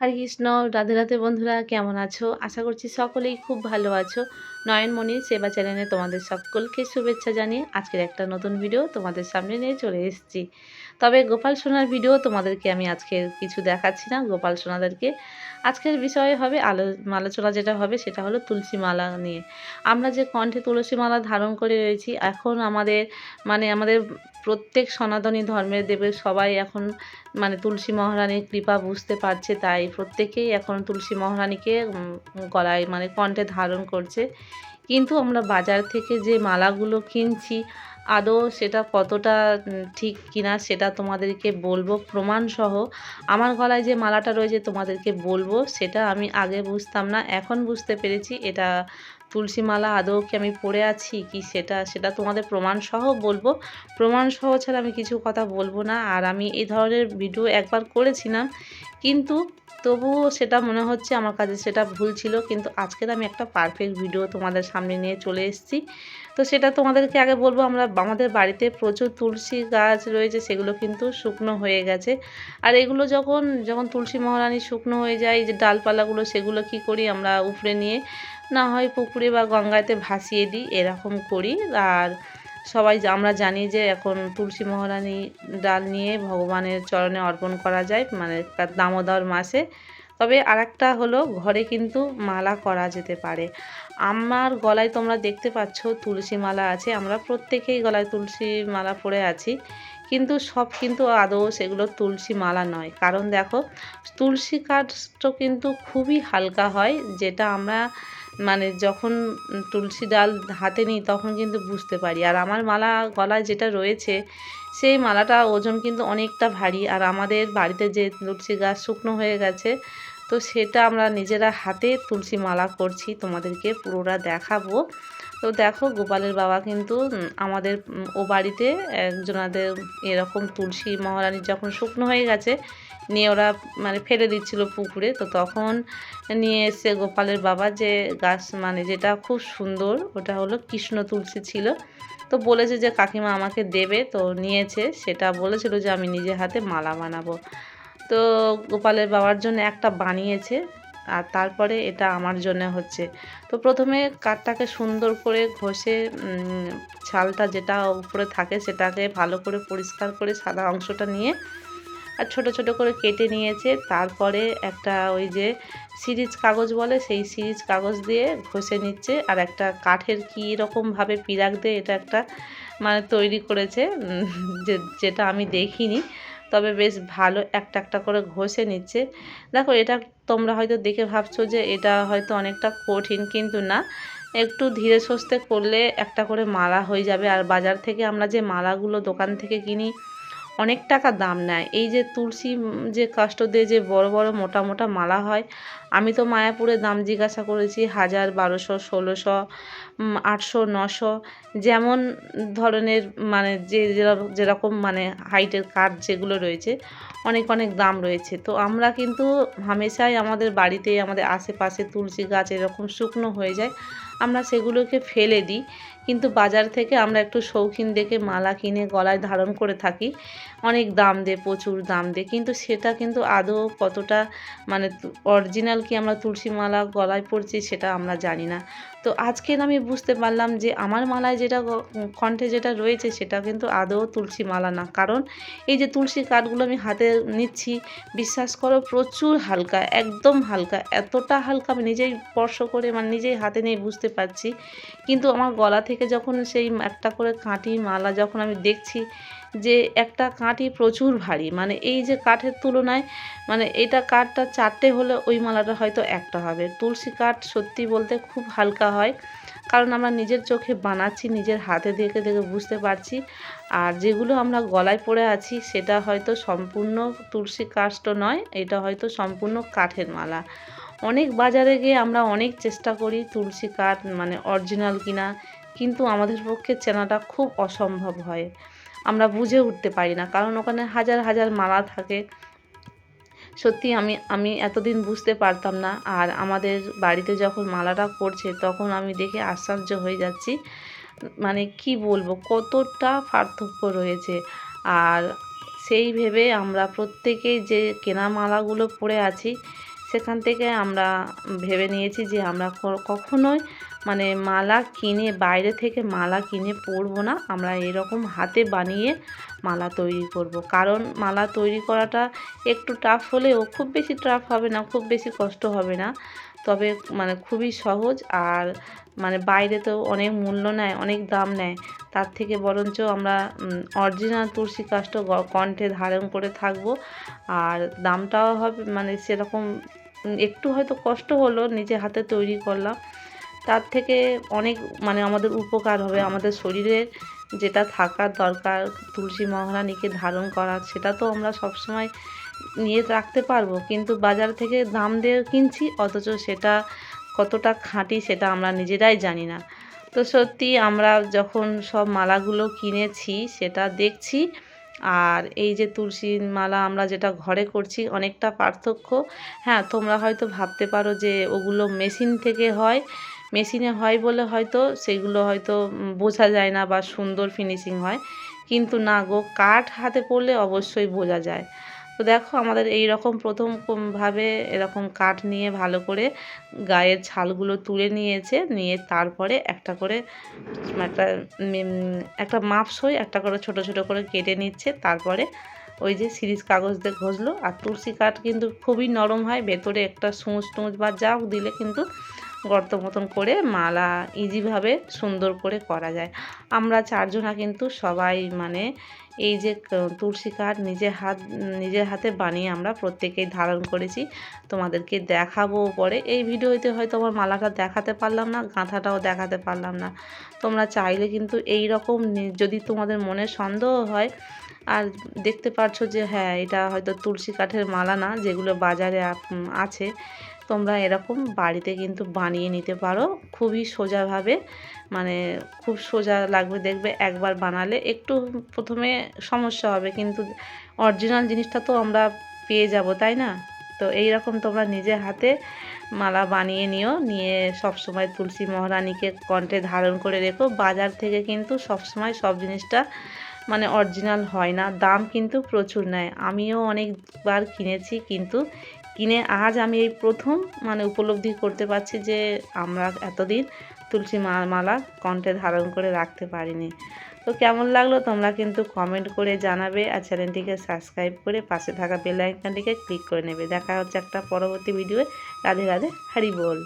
হরে কৃষ্ণ, রাধে রাধে বন্ধুরা, কেমন আছো? আশা করছি সকলেই খুব ভালো আছো। নয়নমণির সেবা চ্যানেলে তোমাদের সকলকে শুভেচ্ছা জানিয়ে আজকের একটা নতুন ভিডিও তোমাদের সামনে নিয়ে চলে এসেছি। তবে গোপাল সোনার ভিডিও তোমাদেরকে আমি আজকে কিছু দেখাচ্ছি না, গোপাল সোনাদেরকে। আজকের বিষয়ে হবে আলো, আলোচনা যেটা হবে সেটা হলো তুলসী মালা নিয়ে। আমরা যে কণ্ঠে তুলসী মালা ধারণ করে রয়েছি, এখন আমাদের মানে আমাদের প্রত্যেক সনাতনী ধর্মের দেবের সবাই এখন মানে তুলসী মহারানীর কৃপা বুঝতে পারছে তাই প্রত্যেকেই এখন তুলসী মহারানীকে গলায় মানে কণ্ঠে ধারণ করছে। কিন্তু আমরা বাজার থেকে যে মালাগুলো কিনছি, আদৌ সেটা কতটা ঠিক কিনা সেটা তোমাদেরকে বলব। প্রমাণসহ আমার গলায় যে মালাটা রয়েছে তোমাদেরকে বলব, সেটা আমি আগে বুঝতাম না, এখন বুঝতে পেরেছি, এটা তুলসী মালা আদৌ কি আমি পড়ে আছি? কি সেটা সেটা তোমাদের প্রমাণসহ বলব। প্রমাণসহ ছাড়া আমি কিছু কথা বলব না। আর আমি এই ধরনের ভিডিও একবার করেছিলাম, কিন্তু তবুও সেটা মনে হচ্ছে আমার কাছে সেটা ভুল ছিল। কিন্তু আজকের আমি একটা পারফেক্ট ভিডিও তোমাদের সামনে নিয়ে চলে এসেছি। তো সেটা তোমাদেরকে আগে বলব, আমরা আমাদের বাড়িতে প্রচুর তুলসী গাছ রয়েছে, সেগুলো কিন্তু শুকনো হয়ে গেছে। আর এগুলো যখন যখন তুলসী মহারানী শুকনো হয়ে যায়, যে ডালপালাগুলো, সেগুলো কি করি আমরা উপড়ে নিয়ে না হয় পুকুরে বা গঙ্গাতে ভাসিয়ে দিই, এরকম করি। আর সবাই আমরা জানি যে এখন তুলসী মহারানী ডাল নিয়ে ভগবানের চরণে অর্পণ করা যায় মানে দামোদর মাসে। তবে আরেকটা হলো, ঘরে কিন্তু মালা করা যেতে পারে। আমার গলায় তোমরা দেখতে পাচ্ছ, তুলসী মালা আছে। আমরা প্রত্যেকেই গলায় তুলসী মালা পরে আছি। কিন্তু সব কিন্তু আদৌ সেগুলো তুলসী মালা নয়। কারণ দেখো, তুলসী কাঠটা কিন্তু খুবই হালকা হয়, যেটা আমরা মানে যখন তুলসী ডাল হাতে নিই তখন কিন্তু বুঝতে পারি। আর আমার মালা গলায় যেটা রয়েছে, সেই মালাটা ওজন কিন্তু অনেকটা ভারী। আর আমাদের বাড়িতে যে তুলসী গাছ শুকনো হয়ে গেছে, তো সেটা আমরা নিজেরা হাতে তুলসী মালা করছি। তোমাদেরকে পুরোটা দেখাবো। তো দেখো গোপালের বাবা কিন্তু আমাদের ও বাড়িতে একজনাদের এরকম তুলসী মহারানীর যখন শুকনো হয়ে গেছে, নিয়ে ওরা মানে ফেলে দিচ্ছিল পুকুরে। তো তখন নিয়ে এসে গোপালের বাবা যে গাছ মানে যেটা খুব সুন্দর, ওটা হলো কৃষ্ণ তুলসী ছিল। তো বলেছে যে কাকিমা আমাকে দেবে, তো নিয়েছে। সেটা বলেছিল যে আমি নিজে হাতে মালা বানাবো। তো গোপালের বাবার জন্য একটা বানিয়েছে। আর তারপরে এটা আমার জন্য হচ্ছে। তো প্রথমে কাঠটাকে সুন্দর করে ঘষে ছালটা যেটা উপরে থাকে সেটাকে ভালো করে পরিষ্কার করে সাদা অংশটা নিয়ে আর ছোট ছোট করে কেটে নিয়েছে। তারপরে একটা ওই যে সিরিজ কাগজ বলে, সেই সিরিজ কাগজ দিয়ে ঘষে নিচ্ছে আর একটা কাঠের কী রকমভাবে পিরাক দিয়ে এটা একটা মানে তৈরি করেছে যেটা আমি দেখিনি। তবে বেশ ভালো একটা একটা করে ঘষে নিচ্ছে। দেখো এটা তোমরা হয়তো দেখে ভাবছ যে এটা হয়তো অনেকটা কঠিন কিন্তু না। একটু ধীরে সস্তে করলে একটা করে মালা হয়ে যাবে। আর বাজার থেকে আমরা যে মালাগুলো দোকান থেকে কিনি অনেক টাকা দাম নেয়। এই যে তুলসী যে কাষ্ট দিয়ে যে বড় বড় মোটা মোটা মালা হয়, আমি তো মায়াপুরে দাম জিজ্ঞাসা করেছি হাজার, বারোশো, ষোলোশো আটশো, নশো। যেমন ধরনের মানে যে যেরকম মানে হাইটের কাঠ যেগুলো রয়েছে, অনেক অনেক দাম রয়েছে। তো আমরা কিন্তু হামেশাই আমাদের বাড়িতে আমাদের আশেপাশে তুলসী গাছ এরকম শুকনো হয়ে যায়, আমরা সেগুলোকে ফেলে দিই। কিন্তু বাজার থেকে আমরা একটু শৌখিন দেখে মালা কিনে গলায় ধারণ করে থাকি। অনেক দাম দিয়ে প্রচুর দাম দিয়ে কিন্তু সেটা কিন্তু আদৌ কতটা মানে অরিজিনাল কি আমরা তুলসী মালা গলায় পড়ছি সেটা আমরা জানি না। তো আজকে আমি বুঝতে পারলাম যে আমার মালায় যেটা কণ্ঠে যেটা রয়েছে সেটা কিন্তু আদৌ তুলসী মালা না। কারণ এই যে তুলসী কাঠগুলো আমি হাতে নিচ্ছি, বিশ্বাস করো প্রচুর হালকা, একদম হালকা, এতটা হালকা আমি নিজেই স্পর্শ করে মানে নিজেই হাতে নিয়ে বুঝতে পারছি। কিন্তু আমার গলা থেকে যখন সেই একটা করে কাঁটি মালা যখন আমি দেখছি যে একটা কাঁটি প্রচুর ভারী। মানে এই যে কাঠের তুলনায় মানে এটা কাঠটা চারটে হলে ওই মালাটা হয়তো একটা হবে। তুলসী কাঠ সত্যি বলতে খুব হালকা হয়। কারণ আমরা নিজের চোখে বানাচ্ছি, নিজের হাতে দেখে দেখে বুঝতে পারছি। আর যেগুলো আমরা গলায় পড়ে আছি, সেটা হয়তো সম্পূর্ণ তুলসী কাঠটা নয়, এটা হয়তো সম্পূর্ণ কাঠের মালা। অনেক বাজারে গিয়ে আমরা অনেক চেষ্টা করি তুলসী কাঠ মানে অরিজিনাল কিনা। কিন্তু আমাদের পক্ষে চেনাটা খুব অসম্ভব হয়। আমরা বুঝে উঠতে পারি না। কারণ ওখানে হাজার হাজার মালা থাকে। সত্যি আমি আমি এতদিন বুঝতে পারতাম না। আর আমাদের বাড়িতে যখন মালাটা করছে তখন আমি দেখে আশ্চর্য হয়ে যাচ্ছি। মানে কি বলব, কতটা পার্থক্য রয়েছে। আর সেই ভেবে আমরা প্রত্যেকেই যে কেনা মালাগুলো পরে আছি, সেখান থেকে আমরা ভেবে নিয়েছি যে আমরা কখনোই মানে মালা কিনে, বাইরে থেকে মালা কিনে পরবো না। আমরা এরকম হাতে বানিয়ে মালা তৈরি করব। কারণ মালা তৈরি করাটা একটু টাফ হলেও খুব বেশি টাফ হবে না, খুব বেশি কষ্ট হবে না। তবে মানে খুবই সহজ আর মানে বাইরে তো অনেক মূল্য নেয়, অনেক দাম নেয়। তার থেকে বরঞ্চ আমরা অরিজিনাল তুলসী কাষ্ট কণ্ঠে ধারণ করে থাকব। আর দামটাও হবে মানে সেরকম একটু হয়তো কষ্ট হলো, নিজে হাতে তৈরি করলাম। তার থেকে অনেক মানে আমাদের উপকার হবে। আমাদের শরীরের যেটা থাকার দরকার তুলসী মহারানীকে ধারণ করা সেটা তো আমরা সবসময় নিয়ে রাখতে পারব। কিন্তু বাজার থেকে দাম দিয়ে কিনছি অথচ সেটা কতটা খাঁটি সেটা আমরা নিজেরাই জানি না। তো সত্যি আমরা যখন সব মালাগুলো কিনেছি সেটা দেখছি আর এই যে তুলসীর মালা আমরা যেটা ঘরে করছি অনেকটা পার্থক্য। হ্যাঁ তোমরা হয়তো ভাবতে পারো যে ওগুলো মেশিন থেকে হয় মেশিনে হয় বলে হয়তো সেগুলো হয়তো বোঝা যায় না বা সুন্দর ফিনিশিং হয়। কিন্তু না গো, কাঠ হাতে পড়লে অবশ্যই বোঝা যায়। তো দেখো আমাদের এই রকম প্রথম কোম- ভাবে এরকম কাঠ নিয়ে ভালো করে গায়ের ছালগুলো তুলে নিয়েছে। নিয়ে তারপরে একটা করে, একটা একটা মাপসই একটা করে ছোট ছোট করে কেটে নিচ্ছে। তারপরে ওই যে সিরিজ কাগজ দিয়ে ঘষলো। আর তুলসী কাঠ কিন্তু খুবই নরম হয়। ভেতরে একটা সূচ টুঁচ বা যা হোক দিলে কিন্তু গর্ত মতন করে মালা ইজিভাবে সুন্দর করে করা যায়। আমরা চারজনা কিন্তু সবাই মানে এই যে তুলসী কাঠ নিজের হাত, নিজের হাতে বানিয়ে আমরা প্রত্যেকেই ধারণ করেছি। তোমাদেরকে দেখাবো পরে। এই ভিডিওতে হয়তো আমার মালাটা দেখাতে পারলাম না, গাঁথাটাও দেখাতে পারলাম না। তোমরা চাইলে কিন্তু এই রকম যদি তোমাদের মনে সন্দেহ হয় আর দেখতে পারছ যে হ্যাঁ এটা হয়তো তুলসী কাঠের মালা না, যেগুলো বাজারে আছে। তোমরা এরকম বাড়িতে কিন্তু বানিয়ে নিতে পারো। খুবই সোজাভাবে মানে খুব সোজা লাগবে দেখবে একবার বানালে। একটু প্রথমে সমস্যা হবে, কিন্তু অরিজিনাল জিনিসটা তো আমরা পেয়ে যাব, তাই না? তো এই রকম তোমরা নিজে হাতে মালা বানিয়ে নিও, নিয়ে সব সময় তুলসী মহারানীকে কণ্ঠে ধারণ করে রেখো। বাজার থেকে কিন্তু সব সময় সব জিনিসটা মানে অরিজিনাল হয় না, দাম কিন্তু প্রচুর নেয়। আমিও অনেকবার কিনেছি, কিন্তু কিনে আজ আমি এই প্রথম মানে উপলব্ধি করতে পারছি যে আমরা এতদিন তুলসী মালা কণ্ঠে ধারণ করে রাখতে পারিনি। তো কেমন লাগল তোমরা কিন্তু কমেন্ট করে জানাবে আর চ্যানেলটিকে সাবস্ক্রাইব করে পাশে থাকা বেল আইকনটিকে ক্লিক করে নেবে। দেখা হচ্ছে একটা পরবর্তী ভিডিও রাধে রাধে, হারি বল।